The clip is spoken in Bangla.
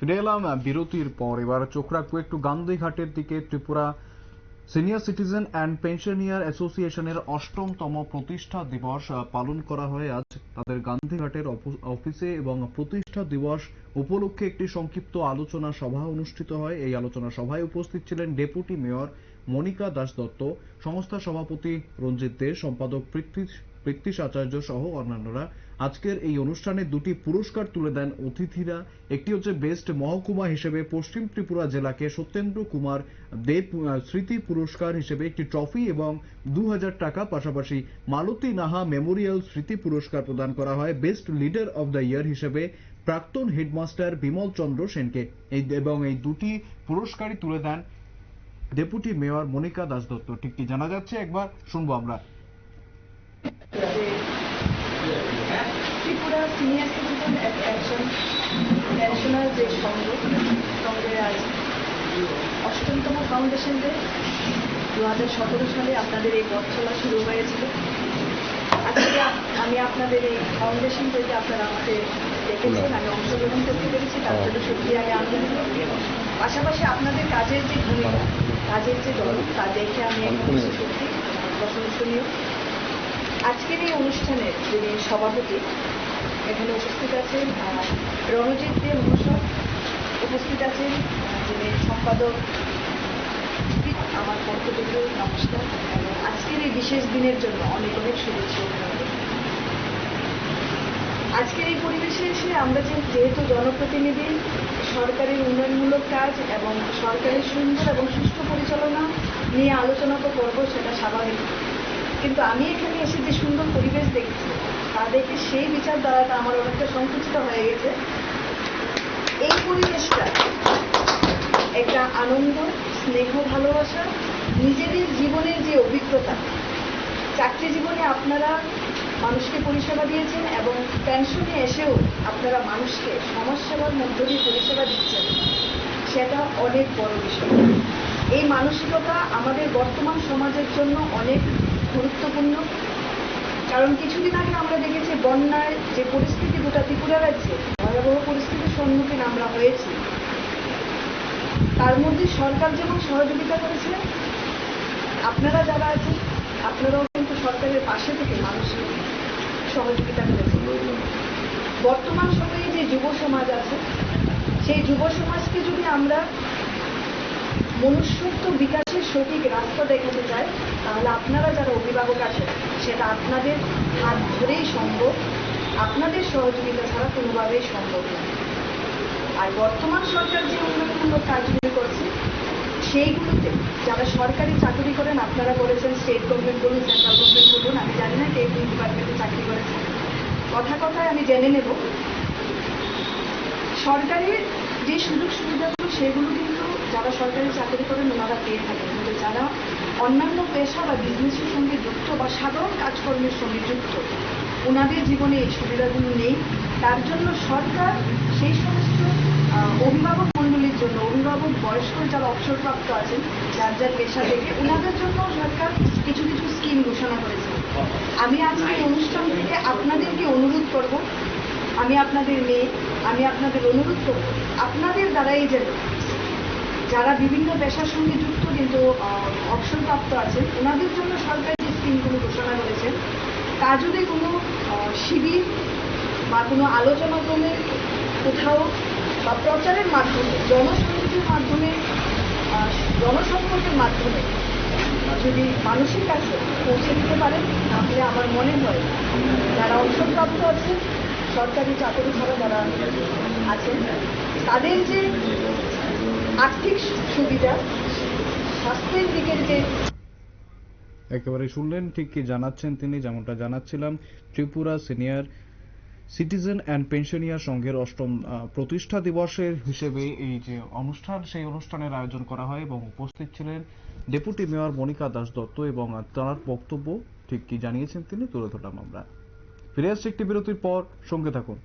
ফিরে এলাম বিরতির পর এবার চোখ রাখব একটু গান্ধীঘাটের দিকে। Tripura senior citizen and pensioner অ্যাসোসিয়েশনের অষ্টমতম প্রতিষ্ঠা দিবস পালন করা হয় আজ তাদের গান্ধীঘাটের অফিসে এবং প্রতিষ্ঠা দিবস উপলক্ষে একটি সংক্ষিপ্ত আলোচনা সভা অনুষ্ঠিত হয়। এই আলোচনা সভায় উপস্থিত ছিলেন ডেপুটি মেয়র মনিকা দাস দত্ত সংস্থা সভাপতি রঞ্জিত দে, সম্পাদক পৃথ্বী- আচার্য সহ অন্যান্যরা। আজকের এই অনুষ্ঠানে দুটি পুরস্কার তুলে দেন অতিথিরা। একটি হচ্ছে বেস্ট মহকুমা হিসেবে পশ্চিম ত্রিপুরা জেলাকে সত্যেন্দ্র কুমার দেব স্মৃতি পুরস্কার হিসেবে একটি ট্রফি এবং দু হাজার টাকা পাশাপাশি মালতী নাহা মেমোরিয়াল স্মৃতি পুরস্কার প্রদান করা হয় best leader of the year হিসেবে। প্রাক্তন হেডমাস্টার বিমল চন্দ্র সেনকে এই এবং এই দুটি পুরস্কারই তুলে দেন ডেপুটি মেয়র মনিকা দাস দত্ত ঠিক কি জানা যাচ্ছে? একবার শুনব আমরা। সিনিয়র সিটিজেন অ্যাকশন ন্যাশনাল যে সংঘ সংঘের আজ অষ্টমতম ফাউন্ডেশন ডে দু হাজার সতেরো সালে আপনাদের এই পথ চলা শুরু হয়েছিল। আজকে আমি আপনাদের এই ফাউন্ডেশন থেকে আপনারা আমাকে দেখেছেন আমি অংশগ্রহণ করতে পেরেছি তার জন্য সত্যি আমি আনন্দিত। পাশাপাশি আপনাদের কাজের যে ভূমিকা কাজের যে দল তা দেখে আমি সত্যি প্রশংসনীয়। আজকের এই অনুষ্ঠানের যিনি সভাপতি এখানে উপস্থিত আছেন রণজিৎ দে মহাশয় উপস্থিত আছেন যিনি সম্পাদক। আমার পক্ষ থেকে নমস্কার। এবং আজকের এই বিশেষ দিনের জন্য অনেক অনেক শুভেচ্ছা। আজকের এই পরিবেশে এসে আমরা যেহেতু জনপ্রতিনিধি, সরকারের উন্নয়নমূলক কাজ এবং সরকারের সুন্দর এবং সুষ্ঠু পরিচালনা নিয়ে আলোচনা তো করব, সেটা স্বাভাবিক। কিন্তু আমি এখানে এসে যে সুন্দর পরিবেশ দেখছি তা দেখে সেই বিচারধারাটা আমার অনেকটা সংকুচিত হয়ে গেছে। এই পরিবেশটা একটা আনন্দ, স্নেহ, ভালোবাসা, নিজেদের জীবনের যে অভিজ্ঞতা চাকরি জীবনে আপনারা মানুষকে পরিষেবা দিয়েছেন এবং পেনশনে এসেও আপনারা মানুষকে সমাজসেবার মধ্য দিয়ে পরিষেবা দিচ্ছেন, সেটা অনেক বড় বিষয়। এই মানসিকতা আমাদের বর্তমান সমাজের জন্য অনেক গুরুত্বপূর্ণ। কারণ কিছুদিন আগে আমরা দেখেছি বন্যায় যে পরিস্থিতি গোটা ত্রিপুরা রাজ্যে, ভয়াবহ পরিস্থিতির সম্মুখীন আমরা হয়েছি। তার মধ্যে সরকার যেমন সহযোগিতা করেছে, আপনারা যারা আছেন, আপনারাও কিন্তু সরকারের পাশে থেকে মানুষের সহযোগিতা করেছেন। বর্তমান সময়ে যে যুব সমাজ আছে, সেই যুব সমাজকে যদি আমরা মনুষ্যত্ব বিকাশের সঠিক রাস্তা দেখাতে চাই, তাহলে আপনারা যারা অভিভাবক আছেন সেটা আপনাদের হাত ধরেই সম্ভব, আপনাদের সহযোগিতা ছাড়া কোনোভাবেই সম্ভব নয় আর বর্তমান সরকার যে উন্নয়নমূলক কাজগুলি করছে, সেইগুলোতে যারা সরকারি চাকরি করেন, আপনারা করেছেন স্টেট গভর্নমেন্ট বলুন সেন্ট্রাল গভর্নমেন্ট বলুন, আমি জানি না কে কোন ডিপার্টমেন্টে চাকরি করেছেন কথা কথায় আমি জেনে নেব। সরকারের যে সুযোগ সুবিধাগুলো সেগুলো কিন্তু যারা সরকারি চাকরি করেন, ওনারা পেয়ে থাকেন। কিন্তু যারা অন্যান্য পেশা বা বিজনেসের সঙ্গে যুক্ত বা সাধারণ কাজকর্মের সঙ্গে যুক্ত ওনাদের জীবনে এই সুবিধাগুলো নেই। তার জন্য সরকার সেই সমস্ত অভিভাবক মণ্ডলীর জন্য, অভিভাবক, বয়স্ক যারা অবসরপ্রাপ্ত আছেন, যার যার পেশা থেকে ওনাদের জন্য সরকার কিছু কিছু স্কিম ঘোষণা করেছে। আমি আজকে অনুষ্ঠান থেকে আপনাদেরকে অনুরোধ করব, আমি আপনাদের মেয়ে, আমি আপনাদের অনুরোধ করব, আপনাদের দ্বারাই যেন যারা বিভিন্ন পেশার সঙ্গে যুক্ত কিন্তু অবসরপ্রাপ্ত আছেন, ওনাদের জন্য সরকার যে স্কিমগুলো ঘোষণা করেছেন। তা যদি কোনো শিবির বা কোনো আলোচনা ক্রমে কোথাও বা প্রচারের মাধ্যমে, জনসংযোগের মাধ্যমে জনসম্পর্কের মাধ্যমে যদি মানুষের কাছে পৌঁছে দিতে পারেন, তাহলে আমার মনে হয় যারা অবসরপ্রাপ্ত আছেন, সরকারি চাকরি ছাড়া যারা আছেন, তাদের যে আর্থিক সুবিধা, স্বাস্থ্যের দিকের যে একেবারে শুনলেন, ঠিক কি জানাচ্ছেন তিনি, যেমনটা জানাচ্ছিলাম, Tripura senior citizen and pensioner সংঘের অষ্টম প্রতিষ্ঠা দিবসের হিসেবে এই যে অনুষ্ঠান, সেই অনুষ্ঠানের আয়োজন করা হয় এবং উপস্থিত ছিলেন ডেপুটি মেয়র মনিকা দাস দত্ত এবং তার বক্তব্য, ঠিক কি জানিয়েছেন তিনি, তুলে ধরলাম আমরা। ফিরে আসছি একটি বিরতির পর, সঙ্গে থাকুন।